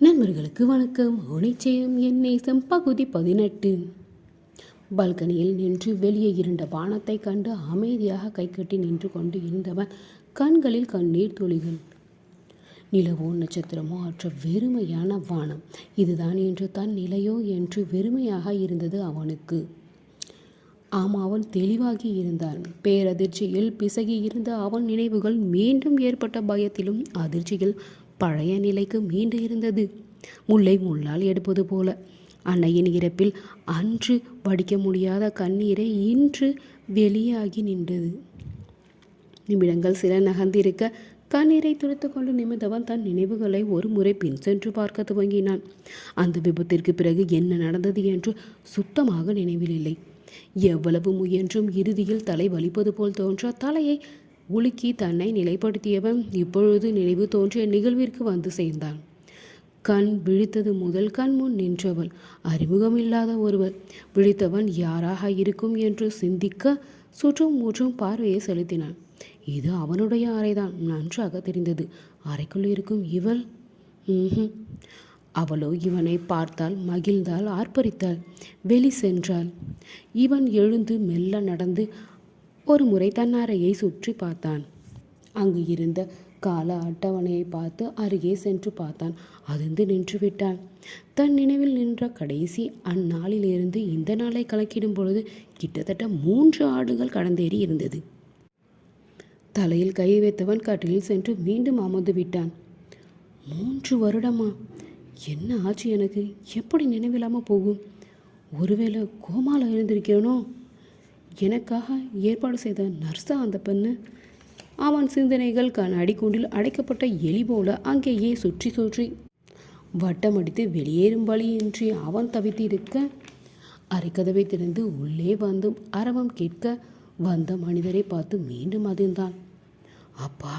நண்பர்களுக்கு வணக்கம். நிச்சயம் என் நேசம். பகுதி பதினெட்டு. பால்கனியில் நின்று வெளியே இருண்ட பானத்தை கண்டு அமைதியாக கைகட்டி நின்று கொண்டு இருந்தவன் கண்களில் கண்ணீர் துளிகள். நிலவோ நட்சத்திரமோ அற்ற வெறுமையான வானம். இதுதான் என்று தன் நிலையோ என்று வெறுமையாக இருந்தது அவனுக்கு. ஆம் அவன் தெளிவாகி இருந்தான். பேரதிர்ச்சியில் பிசகி இருந்த அவன் நினைவுகள் மீண்டும் ஏற்பட்ட பயத்திலும் அதிர்ச்சியில் பழைய நிலைக்கு மீண்டு இருந்தது. முல்லை முள்ளால் எடுப்பது போல. அன்னையின் இறப்பில் அன்று வடிக்க முடியாத கண்ணீரை இன்று வெளியாகி நின்றது. நிமிடங்கள் சில நகர்ந்திருக்க கண்ணீரை துடைத்து கொண்டு நிமிந்தவன் தன் நினைவுகளை ஒரு முறை பின் சென்று பார்க்க துவங்கினான். அந்த விபத்திற்கு பிறகு என்ன நடந்தது என்று சுத்தமாக நினைவில் இல்லை. எவ்வளவு முயன்றும் இறுதியில் தலை வலிப்பது போல் தோன்ற தலையை உலுக்கி தன்னை நிலைப்படுத்தியவன் இப்பொழுது நினைவு தோன்றிய நிகழ்விற்கு வந்து சேர்ந்தான். கண் விழித்தது முதல் கண் முன் நின்றவள் அறிமுகமில்லாத ஒருவர் விழித்தவன் யாராக இருக்கும் என்று சிந்திக்க சுற்றும் முற்றும் பார்வையை செலுத்தினான். இது அவனுடைய அறைதான் நன்றாக தெரிந்தது. அறைக்குள் இருக்கும் இவள் அவளோ இவனை பார்த்தால் மகிழ்ந்தாள் ஆர்ப்பரித்தாள் வெளி சென்றாள். இவன் எழுந்து மெல்ல நடந்து ஒரு முறை தன் அறையை சுற்றி பார்த்தான். அங்கு இருந்த கால அட்டவணையை பார்த்து அருகே சென்று பார்த்தான். அதிர்ந்து நின்று விட்டான் தன் நினைவில் நின்ற கடைசி அந்நாளிலிருந்து இந்த நாளை கலக்கிடும் பொழுது கிட்டத்தட்ட மூன்று ஆண்டுகள் கடந்தேறி இருந்தது. தலையில் கை வைத்தவன் கட்டிலில் சென்று மீண்டும் அமர்ந்து விட்டான். மூன்று வருடமா? என்ன ஆச்சு எனக்கு? எப்படி நினைவில்லாமல் போகும்? ஒருவேளை கோமால இருந்திருக்கேனோ எனக்காக ஏற்பாடு செய்த நர்ஸா அந்த பெண்ணு? அவன் சிந்தனைகள் கண் அடிக்கூண்டில் அடைக்கப்பட்ட எலி போல அங்கேயே சுற்றி சுற்றி வட்டமடித்து வெளியேறும் வழியின்றி அவன் தவித்திருக்க அரைக்கதவை திறந்து உள்ளே வந்து அரவம் கேட்க வந்த மனிதரை பார்த்து மீண்டும் அதிர்ந்தான். அப்பா!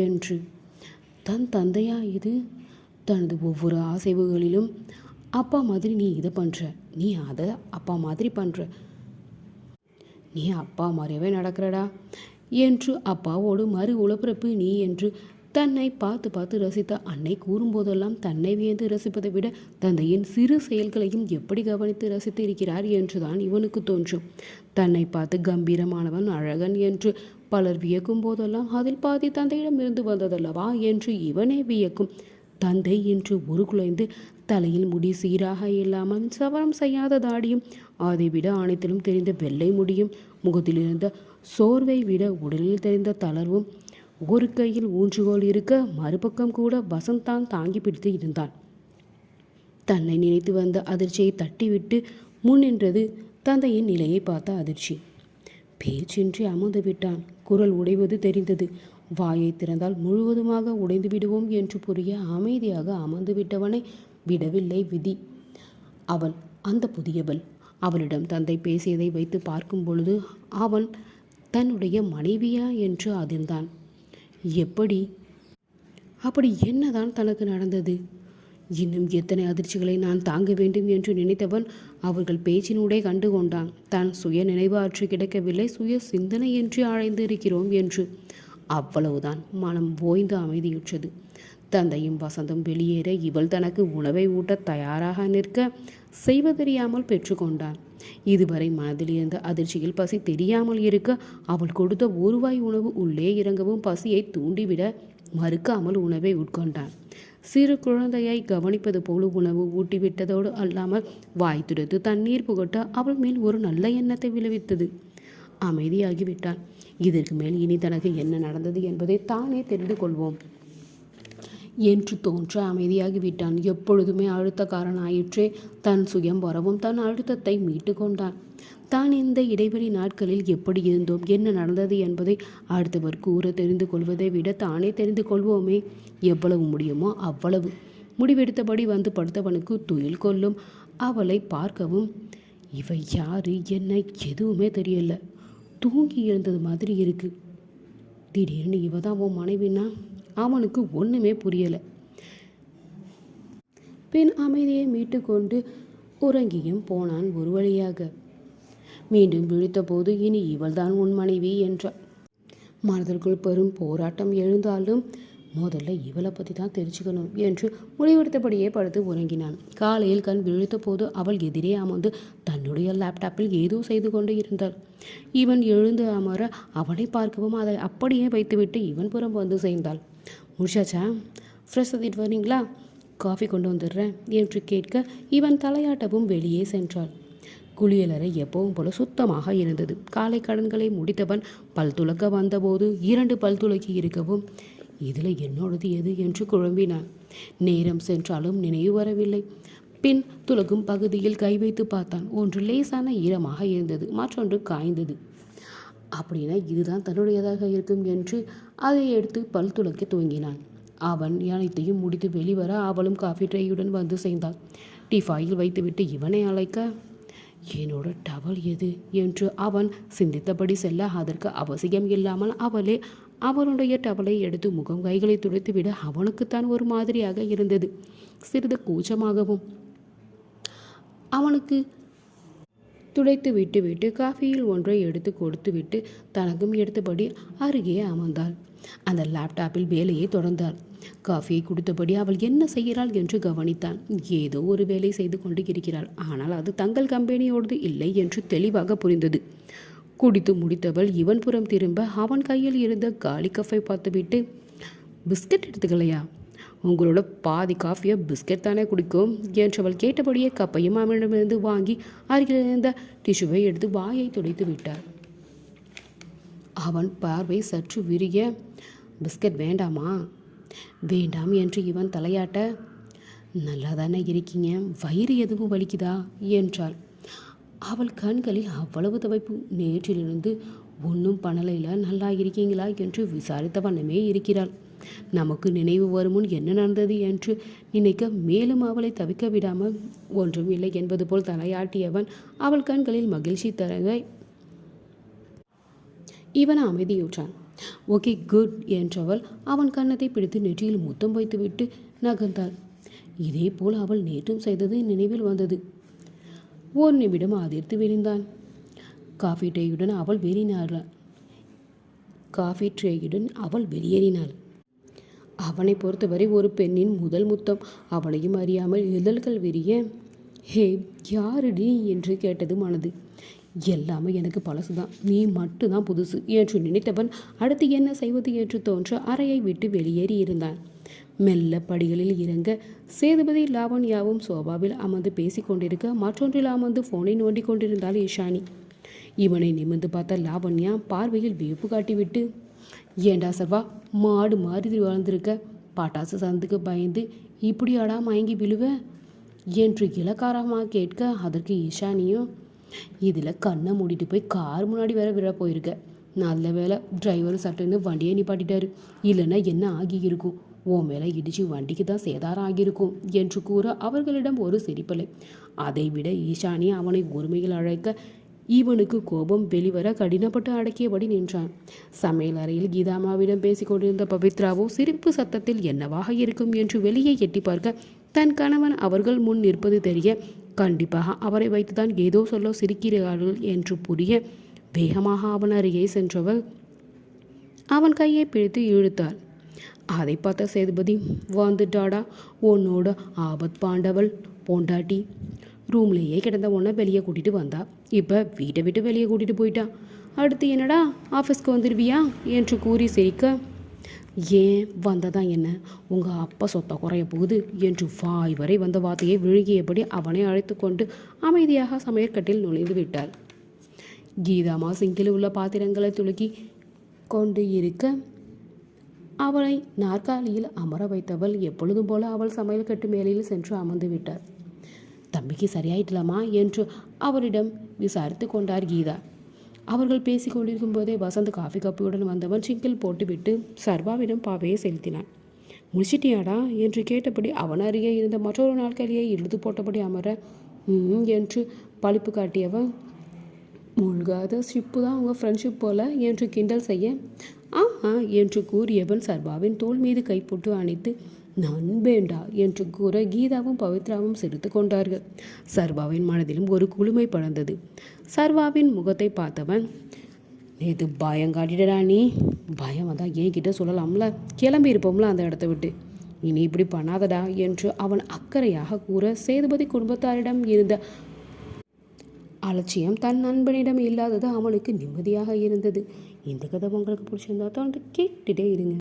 என்று. தன் தந்தையா இது? தனது ஒவ்வொரு அசைவுகளிலும் அப்பா மாதிரி நீ இதை பண்ணுற நீ அதை அப்பா மாதிரி பண்ணுற நீ அப்பா மாதிரியவே நடக்கிறடா. என்று அப்பாவோடு மறு உளப்பிறப்பு நீ என்று தன்னை பார்த்து பார்த்து ரசித்த அன்னை கூறும்போதெல்லாம் தன்னை வியந்து ரசிப்பதை விட தந்தையின் சிறு செயல்களையும் எப்படி கவனித்து ரசித்து இருக்கிறார் என்றுதான் இவனுக்கு தோன்றும். தன்னை பார்த்து கம்பீரமானவன் அழகன் என்று பலர் வியக்கும் போதெல்லாம் அதில் பாதி தந்தையிடமிருந்து வந்ததல்லவா என்று இவனே வியக்கும். தந்தை என்று ஒரு குலைந்து தலையில் முடி சீராக இல்லாமல் சவரம் செய்யாத தாடியும் அதை விட அனைத்திலும் தெரிந்த வெள்ளை முடியும். முகத்தில் இருந்த சோர்வை விட உடலில் தெரிந்த தளர்வும் ஒரு கையில் ஊன்றுகோல் இருக்க மறுபக்கம் கூட வசந்தான் தாங்கி பிடித்து இருந்தான். தன்னை நினைத்து வந்த அதிர்ச்சியை தட்டிவிட்டு முன் நின்றது தந்தையின் நிலையை பார்த்த அதிர்ச்சி. பேச்சின்றி அமர்ந்து விட்டான். குரல் உடைவது தெரிந்தது. வாயை திறந்தால் முழுவதுமாக உடைந்து விடுவோம் என்று புரிய அமைதியாக அமர்ந்து விட்டவனை விடவில்லை விதி. அவள் அந்த புதியவள். அவளிடம் தந்தை பேசியதை வைத்து பார்க்கும் பொழுது அவன் தன்னுடைய மனைவியா? என்று அதிர்ந்தான். எப்படி? அப்படி என்னதான் தனக்கு நடந்தது? இன்னும் எத்தனை அதிர்ச்சிகளை நான் தாங்க வேண்டும் என்று நினைத்தவன் அவர்கள் பேச்சினூடே கண்டு கொண்டான். தான் சுய நினைவாற்று கிடைக்கவில்லை சுய சிந்தனை என்று அழைந்திருக்கிறோம் என்று. அவ்வளவுதான். மனம் ஓய்ந்து அமைதியுற்றது. தந்தையும் வசந்தும் வெளியேற இவள் தனக்கு உணவை ஊட்ட தயாராக நிற்க செய்வதறியாமல் பெற்றுக்கொண்டான் இதுவரை மனதில் இருந்த அதிர்ச்சியில் பசி தெரியாமல் இருக்க அவள் கொடுத்த ஒருவாய் உணவு உள்ளே இறங்கவும் பசியை தூண்டிவிட மறுக்காமல் உணவை உட்கொண்டான் சிறு குழந்தையை கவனிப்பது போல உணவு ஊட்டிவிட்டதோடு அல்லாமல் வாய் துடைத்து தண்ணீர் புகட்ட அவள் மேல் ஒரு நல்ல எண்ணத்தை விளைவித்தது. அமைதியாகிவிட்டான் இதற்கு மேல் இனி தனக்கு என்ன நடந்தது என்பதை தானே தெரிந்து கொள்வோம். என்று தோன்ற அமைதியாகிவிட்டான். எப்பொழுதுமே அழுத்தக்காரன் ஆயிற்றே தன் சுயம் வரவும் தன் அழுத்தத்தை மீட்டு கொண்டான். தான் இந்த இடைவெளி நாட்களில் எப்படி இருந்தோம்? என்ன நடந்தது என்பதை அடுத்தவர் கூற தெரிந்து கொள்வதை விட தானே தெரிந்து கொள்வோமே. எவ்வளவு முடியுமோ அவ்வளவு. முடிவெடுத்தபடி வந்து படுத்தவனுக்கு துயில் கொள்ளும் அவளை பார்க்கவும் இவை யாரு? என்ன? எதுவுமே தெரியல. தூங்கி எழுந்தது மாதிரி இருக்கு. திடீர்னு இவ தான் உன் மனைவின்னா அவனுக்கு ஒன்றுமே புரியலை. பின் அமைதியை மீட்டுக்கொண்டு உறங்கியும் போனான் ஒரு வழியாக. மீண்டும் விழித்தபோது இனி இவள்தான் உன் மனைவி என்றாள். மனதிற்குள் பெரும் போராட்டம் எழுந்தாலும் முதல்ல இவளை பற்றி தான் தெரிஞ்சுக்கணும் என்று முடிவெடுத்தபடியே படுத்து உறங்கினான். காலையில் கண் விழித்த போது அவள் எதிரே அமர்ந்து தன்னுடைய லேப்டாப்பில் ஏதோ செய்து கொண்டு இருந்தாள். இவன் எழுந்து அமர அவனை பார்க்கவும் அதை அப்படியே வைத்துவிட்டு இவன் புறம் வந்து சேர்ந்தாள். முடிச்சாச்சா? ஃப்ரெஷ் தட்டிட்டு வரீங்களா? காஃபி கொண்டு வந்துடுறேன் என்று கேட்க? இவன் தலையாட்டவும் வெளியே சென்றாள். குளியலறை எப்பவும் போல சுத்தமாக இருந்தது. காலை கடன்களை முடித்தவன் பல் துலக்க வந்தபோது இரண்டு பல் துளக்கி இருக்கவும் இதில் என்னோடது எது? என்று குழம்பினான். நேரம் சென்றாலும் நினைவு வரவில்லை. பின் துலகும் பகுதியில் கை வைத்து பார்த்தான். ஒன்று லேசான ஈரமாக இருந்தது மற்றொன்று காய்ந்தது. அப்படின்னா இதுதான் தன்னுடையதாக இருக்கும் என்று அதை எடுத்து பல் துலக்க துவங்கினான். அவன் அனைத்தையும் முடித்து வெளிவர அவளும் காஃபி ட்ரேயுடன் வந்து சேர்ந்தாள் டிஃபாயில் வைத்துவிட்டு இவனை அழைக்க என்னோட டவல் எது? என்று அவன் சிந்தித்தபடி செல்ல அதற்கு அவசியம் இல்லாமல் அவளே அவனுடைய டவலை எடுத்து முகம் கைகளை துடைத்துவிட அவனுக்குத்தான் ஒரு மாதிரியாக இருந்தது. சிறிது கூச்சமாகவும் அவனுக்கு துடைத்து விட்டுவிட்டு காஃபியில் ஒன்றை எடுத்து கொடுத்து விட்டு தனக்கும் எடுத்தபடி அருகே அமர்ந்தாள். அந்த லேப்டாப்பில் வேலையை தொடர்ந்தாள். காஃபியை குடித்தபடி அவள் என்ன செய்கிறாள் என்று கவனித்தான் ஏதோ ஒரு வேலை செய்து கொண்டு இருக்கிறாள். ஆனால் அது தங்கள் கம்பெனியோடது இல்லை என்று தெளிவாக புரிந்தது. குடித்து முடித்தவள் இவன் புறம் திரும்ப அவன் கையில் இருந்த காலி கஃபை பார்த்துவிட்டு பிஸ்கட் எடுத்துக்கலையா? உங்களோட பாதி காஃபியை பிஸ்கட் தானே குடிக்கும்? என்றவள் கேட்டபடியே கப்பையும் அவனிடமிருந்து வாங்கி அருகில் இருந்த டிஷ்யூவை எடுத்து வாயை துடைத்து விட்டார் அவன் பார்வை சற்று விரிய பிஸ்கட் வேண்டாமா? வேண்டாம் என்று இவன் தலையாட்ட நல்லா தானே இருக்கீங்க? வயிறு எதுவும் வலிக்குதா? என்றாள். அவள் கண்களில் அவ்வளவு துவைப்பு. நேற்றிலிருந்து ஒன்றும் பண்ணலையில் நல்லா இருக்கீங்களா? என்று விசாரித்த வண்ணமே இருக்கிறாள். நமக்கு நினைவு வருமுன் என்ன நடந்தது என்று நினைக்க மேலும் அவளை தவிக்க விடாமல் ஒன்றும் இல்லை என்பது போல் தலையாட்டியவன் அவள் கண்களில் மகிழ்ச்சி தரங்க இவன் அமைதியுற்றான். ஓகே குட் என்றவள் அவன் கன்னத்தை பிடித்து நெற்றியில் முத்தம் வைத்துவிட்டு நகர்ந்தாள். இதே போல் அவள் நேற்றும் செய்தது நினைவில் வந்தது. ஒரு நிமிடம் அதிர்த்து விரிந்தான் காஃபி டேயுடன் அவள் வெளியினாள் காஃபி ட்ரேயுடன் அவள் வெளியேறினாள். அவனை பொறுத்தவரை ஒரு பெண்ணின் முதல் முத்தம். அவளையும் அறியாமல் இதழ்கள் விரிய ஹே யாருடி? என்று கேட்டது மனது. எல்லாமே எனக்கு பழசுதான். நீ மட்டும்தான் புதுசு என்று நினைத்தவன் அடுத்து என்ன செய்வது என்று தோன்ற அறையை விட்டு வெளியேறி இருந்தான். மெல்ல படிகளில் இறங்க சேதுபதி லாவண்யாவும் சோபாவில் அமர்ந்து பேசிக் கொண்டிருக்க மற்றொன்றில் அமர்ந்து ஃபோனை நோண்டி கொண்டிருந்தாள் இஷானி இவனை நிமிர்ந்து பார்த்த லாவண்யா பார்வையில் வியப்பு காட்டிவிட்டு ஏண்டா சர்வா மாடு மாதிரி வளர்ந்துருக்க? பட்டாசு சந்துக்கு பயந்து இப்படியாடா மயங்கி விழுவ? என்று இலக்காரமாக கேட்க அதற்கு ஈஷானியும் இதில் கண்ணை மூடிட்டு போய் கார் முன்னாடி வேற விழ போயிருக்க. நல்ல வேலை டிரைவரும் சட்டுன்னு வண்டியை நிப்பாட்டிட்டாரு. இல்லைன்னா என்ன ஆகியிருக்கும் உன் மேலே இடிச்சு வண்டிக்கு தான் சேதாரம் ஆகியிருக்கும் என்று கூற அவர்களிடம் ஒரு சிரிப்பலை அதைவிட ஈஷானி அவனை ஒருமையில் அழைக்க இவனுக்கு கோபம் வெளிவர கடினப்பட்டு அடக்கியபடி நின்றான். சமையல் அறையில் கீதாமாவிடம் பேசிக் கொண்டிருந்த பவித்ராவோ சிரிப்பு சத்தத்தில் என்னவாக இருக்கும்? என்று வெளியே எட்டி பார்க்க தன் கணவன் அவர்கள் முன் நிற்பது தெரிய கண்டிப்பாக அவரை வைத்துதான் ஏதோ சொல்ல சிரிக்கிறார்கள் என்று புரிய வேகமாக அவன் அருகே சென்றவள் அவன் கையை பிடித்து இழுத்தாள். அதை பார்த்த சேதுபதி வந்துட்டாடா உன்னோட ஆபத் பாண்டவள் பொண்டாட்டி ரூம்லேயே கிடந்த உடனே வெளியே கூட்டிகிட்டு வந்தா. இப்போ வீட்டை விட்டு வெளியே கூட்டிகிட்டு போயிட்டா. அடுத்து என்னடா ஆஃபீஸ்க்கு வந்துடுவியா என்று கூறி சிரிக்க ஏன்? வந்ததான் என்ன? உங்கள் அப்பா சொத்தை குறைய போகுது என்று வாய் வரை வந்த வார்த்தையை விழுகியபடி அவனை அழைத்து கொண்டு அமைதியாக சமையற்கட்டில் நுழைந்து விட்டாள் கீதாமா சிங்கில் உள்ள பாத்திரங்களை துலுக்கி கொண்டு இருக்க அவளை நாற்காலியில் அமர வைத்தவள் எப்பொழுதும் போல அவள் சமையல் கட்டு மேலையில் சென்று அமர்ந்து விட்டார். தம்பிக்கு சரியாயிட்டலாமா என்று அவரிடம் விசாரித்து கொண்டார் கீதா. அவர்கள் பேசிக் கொண்டிருக்கும் போதே வசந்த் காஃபி கப்பியுடன் வந்தவன் சிங்கிள் போட்டுவிட்டு சர்வாவிடம் பாவையை செலுத்தினான். முடிச்சிட்டியாடா? என்று கேட்டபடி அவன் அருகே இருந்த மற்றொரு நாட்களியை இழுத்து போட்டபடி அமர என்று பழிப்பு காட்டியவன் மூழ்காத ஷிப்பு தான் உங்கள் ஃப்ரெண்ட்ஷிப் போல என்று கிண்டல் செய்ய ஆஹா என்று கூறியவன் சர்வாவின் தோள் மீது கைப்போட்டு அணைத்து நண்பேண்டா என்று கூற கீதாவும் பவித்ராவும் சிரித்து கொண்டார்கள். சர்வாவின் மனதிலும் ஒரு குளுமை படர்ந்தது. சர்வாவின் முகத்தை பார்த்தவன் நேற்று பயம் நீ. பயம் அதான் என்கிட்ட சொல்லலாம்ல. கிளம்பி இருப்போம்ல அந்த இடத்த விட்டு. இனி இப்படி பண்ணாதடா என்று அவன் அக்கறையாக கூற சேதுபதி குடும்பத்தாரிடம் இருந்த அலட்சியம் தன் நண்பனிடம் இல்லாதது அவனுக்கு நிம்மதியாக இருந்தது. இந்த கதை உங்களுக்கு பிடிச்சிருந்தா தான் கேட்டுட்டே இருங்க.